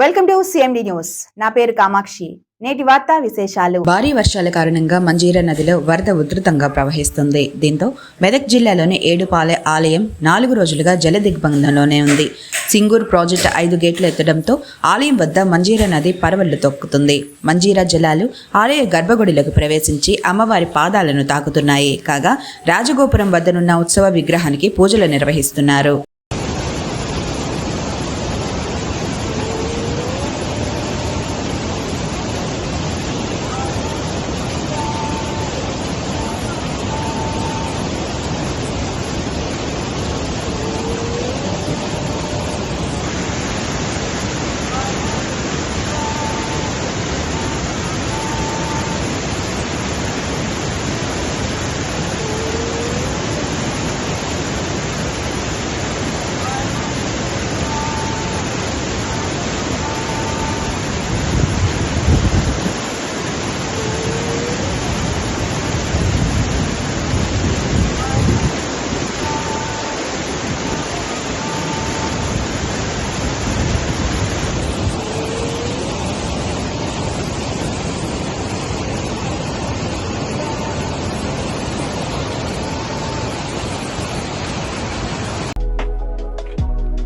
Welcome to CMD news. నా పేరు కామాక్షి. నేటి వార్తా విశేషాలు. భారీ వర్షాల కారణంగా మంజీరా నదిలో వరద ఉధృతంగా ప్రవహిస్తుంది. దీంతో మెదక్ జిల్లాలోని ఏడుపాలె ఆలయం నాలుగు రోజులుగా జల దిగ్బంధంలోనే ఉంది. సింగూర్ ప్రాజెక్టు ఐదు గేట్లు ఎత్తడంతో ఆలయం వద్ద మంజీరా నది పరవళ్ళు తొక్కుతుంది. మంజీరా జలాలు ఆలయ గర్భగుడిలోకి ప్రవేశించి అమ్మవారి పాదాలను తాకుతున్నాయి. కాగా రాజగోపురం వద్దనున్న ఉత్సవ విగ్రహానికి పూజలు నిర్వహిస్తున్నారు.